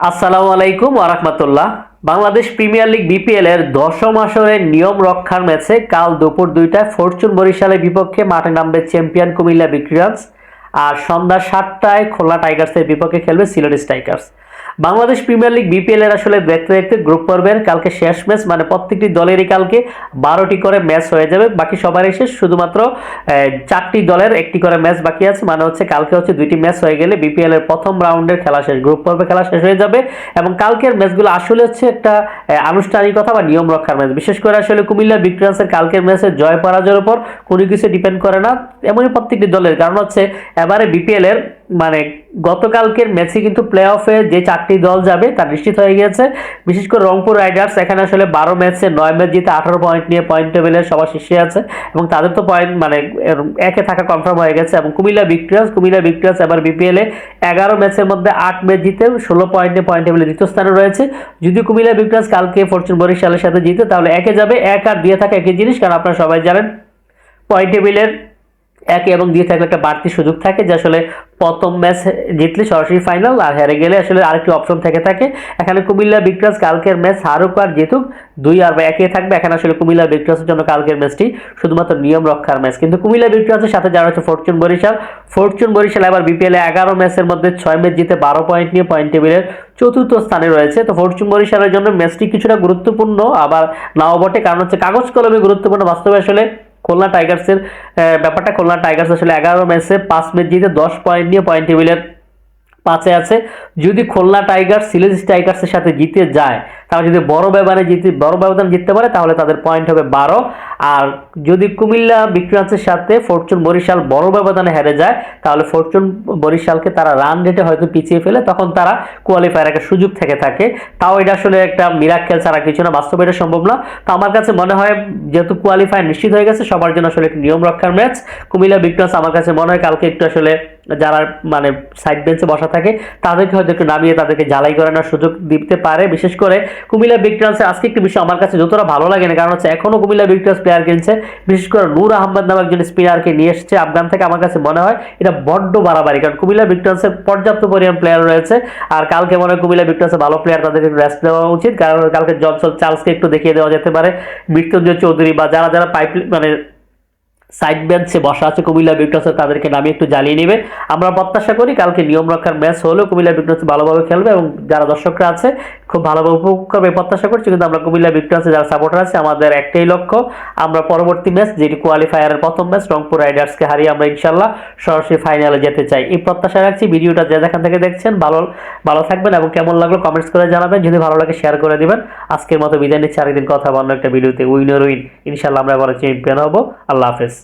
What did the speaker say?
আসসালামু আলাইকুম ওরহমতুল্লাহ বাংলাদেশ প্রিমিয়ার লিগ বিপিএল এর দশম আসরের নিয়ম রক্ষার ম্যাচে কাল দুপুর দুইটায় ফরচুন বরিশালের বিপক্ষে মাঠে নামবে চ্যাম্পিয়ন কুমিল্লা বিক্রিয়ান্স আর সন্ধ্যা সাতটায় খোলা টাইগার্সের বিপক্ষে খেলবে Sylhet Strikers. Bangladesh Premier League BPL এর আসলে দেখতে দেখতে গ্রুপ পর্বের কালকে শেষ ম্যাচ মানে প্রত্যেকটি দলেরই কালকে বারোটি করে ম্যাচ হয়ে যাবে। বাকি সবারই শেষ, শুধুমাত্র চারটি দলের একটি করে ম্যাচ বাকি আছে। মানে হচ্ছে কালকে হচ্ছে দুইটি ম্যাচ হয়ে গেলে বিপিএল এর প্রথম রাউন্ডের খেলা শেষ গ্রুপ পর্বে খেলা শেষ হয়ে যাবে। এবং কালকের ম্যাচগুলো আসলে হচ্ছে একটা আনুষ্ঠানিকতা বা নিয়ম রক্ষার ম্যাচ বিশেষ করে আসলে কুমিল্লা ভিক্টোরিয়ান্সের কালকের ম্যাচে জয় পরাজয়ের উপর কোনো কিছু ডিপেন্ড করে না। এমনই প্রত্যেকটি দলের। কারণ হচ্ছে, এবারে বিপিএল এর মানে গতকালকের ম্যাচে কিন্তু প্লে অফে যে চারটি দল যাবে তা নিশ্চিত হয়ে গিয়েছে। বিশেষ করে রংপুর রাইডার্স এখানে আসলে বারো ম্যাচে নয় ম্যাচ জিতে আঠারো পয়েন্ট নিয়ে পয়েন্ট টেবিলের সবার শীর্ষে আছে এবং তাদের তো পয়েন্ট মানে একে থাকা কনফার্ম হয়ে গেছে এবং কুমিল্লা ভিক্টোরিয়াস কুমিল্লা ভিক্টোরিয়াস এবার বিপিএলে এগারো ম্যাচের মধ্যে আট ম্যাচ জিতে ষোলো পয়েন্টে পয়েন্ট টেবিলে দ্বিতীয় স্থানে রয়েছে। যদি কুমিল্লা ভিক্টোরিয়াস কালকে ফরচুন বরিশালের সাথে জিতে, তাহলে একে যাবে, এক আর দিয়ে থাকে একই জিনিস, কারণ আপনারা সবাই জানেন পয়েন্ট টেবিলের এক এবং দিয়ে থাকলে একটা বাড়তি সুযোগ থাকে যে আসলে প্রথম ম্যাচ জিতলে সরাসরি ফাইনাল আর হেরে গেলে আসলে আরেকটি অপশন থেকে থাকে। এখানে কুমিল্লা বিক্রাস কালকের ম্যাচ হারুক আর জিতুক দুই আর একে থাকবে। এখানে আসলে কুমিল্লা বিক্রাসের জন্য কালকের ম্যাচটি শুধুমাত্র নিয়ম রক্ষার ম্যাচ। কিন্তু কুমিল্লা বিক্রাসের সাথে যারা হচ্ছে ফরচুন বরিশাল ফরচুন বরিশাল এবার বিপিএল এগারো ম্যাচের মধ্যে ছয় ম্যাচ জিতে বারো পয়েন্ট নিয়ে পয়েন্ট টেবিলের চতুর্থ স্থানে রয়েছে। তো ফরচুন বরিশালের জন্য ম্যাচটি কিছুটা গুরুত্বপূর্ণ, আবার নাও বটে। কারণ হচ্ছে কাগজ কলমে গুরুত্বপূর্ণ বাস্তবে আসলে খুলনা টাইগার্সের ব্যাপারটা খুলনা টাইগার্স আসলে এগারো ম্যাচে পাঁচ ম্যাচ জিতে দশ পয়েন্ট নিয়ে পয়েন্ট টেবিলের পাঁচে আছে। যদি খুলনা টাইগার্স সিলেজ টাইগার্সের সাথে জিতে যায় তাহলে যদি বড় ব্যবধানে জিতে বড় ব্যবধান জিততে পারে, তাহলে তাদের পয়েন্ট হবে বারো। আর যদি কুমিল্লা ভিক্টোরিয়ান্সের সাথে ফরচুন বরিশাল বড় ব্যবধানে হেরে যায়, তাহলে ফরচুন বরিশালকে তারা রান রেটে হয়তো পিছিয়ে ফেলে, তখন তারা কোয়ালিফায়ার একটা সুযোগ থেকে থাকে। তাও এটা আসলে একটা মিরাক্কেল ছাড়া কিছু না, বাস্তবে এটা সম্ভব না। তো আমার কাছে মনে হয়, যেহেতু কোয়ালিফায়ার নিশ্চিত হয়ে গেছে, সবার জন্য আসলে একটা নিয়ম রক্ষার ম্যাচ কুমিল্লা ভিক্টোরিয়ান্স আমার কাছে মনে হয়, কালকে একটু আসলে যারা মানে সাইড বেঞ্চে বসা থাকে, তাদেরকে হয়তো একটু নামিয়ে তাদেরকে জ্বালাই করানোর সুযোগ দিতে পারে। বিশেষ করে কুমিল্লা ভিক্টোরিয়ান্সের আজকে একটি বিষয় আমার কাছে যতটা ভালো লাগে না, কারণ হচ্ছে এখনও কুমিল্লা ভিক্টোরিয়ান্স প্লেয়ার কিনছে। বিশেষ করে নূর আহমদ নামক একজন স্পিনারকে নিয়ে এসেছে। আফগান থেকে আমার কাছে মনে হয় এটা বড্ড বাড়াবাড়ি, কারণ কুমিল্লা ভিক্টোরিয়ান্সের পর্যাপ্ত পরিমাণ প্লেয়ার রয়েছে। আর কালকে মনে হয় কুমিল্লা ভিক্টোরিয়ান্সের ভালো প্লেয়ার তাদেরকে রেস্ট দেওয়া উচিত। কারণ কালকে জনসন চার্লসকে একটু দেখিয়ে দেওয়া যেতে পারে। মৃত্যুঞ্জয় চৌধুরী বা যারা যারা পাইপ মানে সাইড বেঞ্চে বসা আছে কুমিল্লা ভিক্টোরিয়ান্স তাদেরকে নামিয়ে একটু জ্বালিয়ে নেবে। আমরা প্রত্যাশা করি কালকে নিয়ম রক্ষার ম্যাচ হলেও কুমিল্লা ভিক্টোরিয়ান্স ভালোভাবে খেলবে এবং যারা দর্শকরা আছে খুব ভালোভাবে উপভোগ করবে প্রত্যাশা করছি, কিন্তু আমরা কুমিল্লা ভিক্টোরিয়ান্সে যারা সাপোর্টার আছে, আমাদের একটাই লক্ষ্য, আমরা পরবর্তী ম্যাচ যেটি কোয়ালিফায়ারের প্রথম ম্যাচ রংপুর রাইডার্সকে হারিয়ে আমরা ইনশাল্লাহ সরাসরি ফাইনালে যেতে চাই। এই প্রত্যাশা রাখছি, ভিডিওটা যে যেখান থেকে দেখছেন, ভালো ভালো থাকবেন এবং কেমন লাগল কমেন্টস করে জানাবেন। যদি ভালো লাগে শেয়ার করে দিবেন। আজকের মতো বিদায় নিচ্ছি, আরেকদিন কথা বন্য একটা ভিডিওতে উইনার উইন ইনশাল্লাহ আমরা এবার চ্যাম্পিয়ন হব। আল্লাহ হাফেজ।